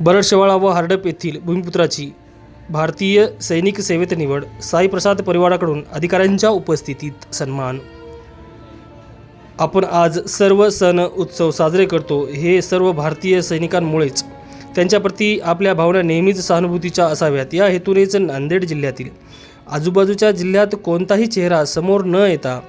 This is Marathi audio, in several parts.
बरडशेवाळा व हार्डप येथील भूमिपुत्राची भारतीय सैनिक सेवेत निवड साईप्रसाद परिवाराकडून अधिकाऱ्यांच्या उपस्थितीत सन्मान. आपण आज सर्व सण उत्सव साजरे करतो. हे सर्व भारतीय सैनिकांमुळेच त्यांच्याप्रती आपल्या भावना नेहमीच सहानुभूतीच्या असाव्यात. या हेतूनेच नांदेड जिल्ह्यातील आजूबाजूच्या जिल्ह्यात कोणताही चेहरा समोर न येता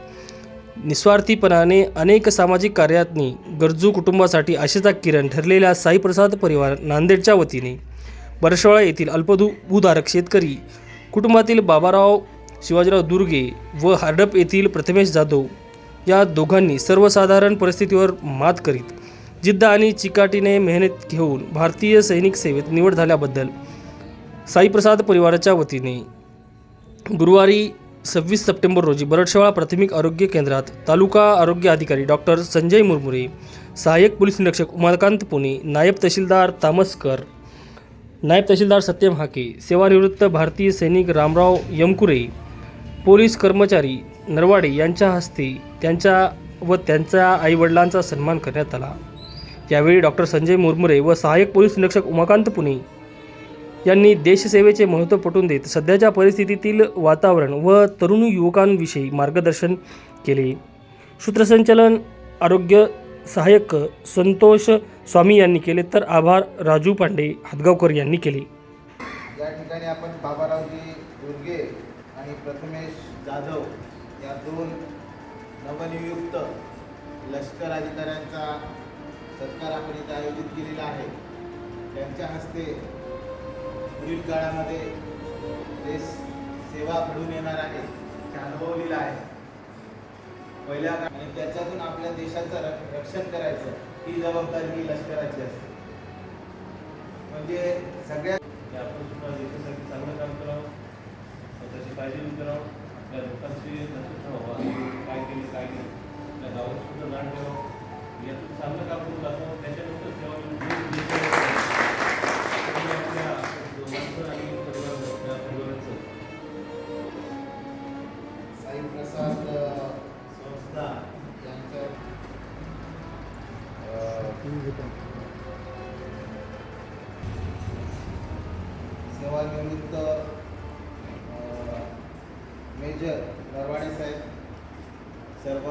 निस्वार्थीपणाने अनेक सामाजिक कार्यातनी गरजू कुटुंबासाठी आशेचा किरण ठरलेल्या साईप्रसाद परिवार नांदेडच्या वतीने बरशाळा येथील अल्पदू भूधारक शेतकरी कुटुंबातील बाबाराव शिवाजीराव दुर्गे व हार्डप येथील प्रथमेश जाधव या दोघांनी सर्वसाधारण परिस्थितीवर मात करीत जिद्द आणि चिकाटीने मेहनत घेऊन भारतीय सैनिक सेवेत निवड झाल्याबद्दल साईप्रसाद परिवाराच्या वतीने गुरुवारी सव्वीस सप्टेंबर रोजी बरडशेवाळा प्राथमिक आरोग्य केंद्रात तालुका आरोग्य अधिकारी डॉक्टर संजय मुरमुरे सहाय्यक पोलीस निरीक्षक उमाकांत पुणे नायब तहसीलदार तामसकर नायब तहसीलदार सत्यम हाके सेवानिवृत्त भारतीय सैनिक रामराव यमकुरे पोलीस कर्मचारी नरवाडे यांच्या हस्ते त्यांच्या व त्यांच्या आईवडिलांचा सन्मान करण्यात आला. यावेळी डॉक्टर संजय मुरमुरे व सहाय्यक पोलीस निरीक्षक उमाकांत पुणे यांनी देशसेवेचे महत्त्व पटवून देत सध्याच्या परिस्थितीतील वातावरण व तरुण युवकांविषयी मार्गदर्शन केले. सूत्रसंचलन आरोग्य सहाय्यक संतोष स्वामी यांनी केले तर आभार राजू पांडे हातगावकर यांनी केले. या ठिकाणी आपण बाबारावजी दुर्गे आणि प्रथमेश जाधव या दोन नवनियुक्त लष्कर अधिकाऱ्यांचा सत्कार आपण इथे आयोजित केलेला आहे. त्यांच्या हस्ते पुढील काळामध्ये देश सेवा घडून येणार आहे हे अनुभवलेलं आहे. पहिल्या आणि त्याच्यातून आपल्या देशाचं रक्षण करायचं ही जबाबदारी ही लष्कराची असते. म्हणजे सगळ्यात आपण सुद्धा देशासाठी चांगलं काम करावं स्वतःची काळजी करावं आपल्या लोकांची लक्ष ठेवावं काय केलं काय केलं आपल्या गावात सुद्धा नाट ठेवावं यातून चांगलं काम करून दाखवावं सेवानिवृत्त मेजर नरवाडे साहेब सर्व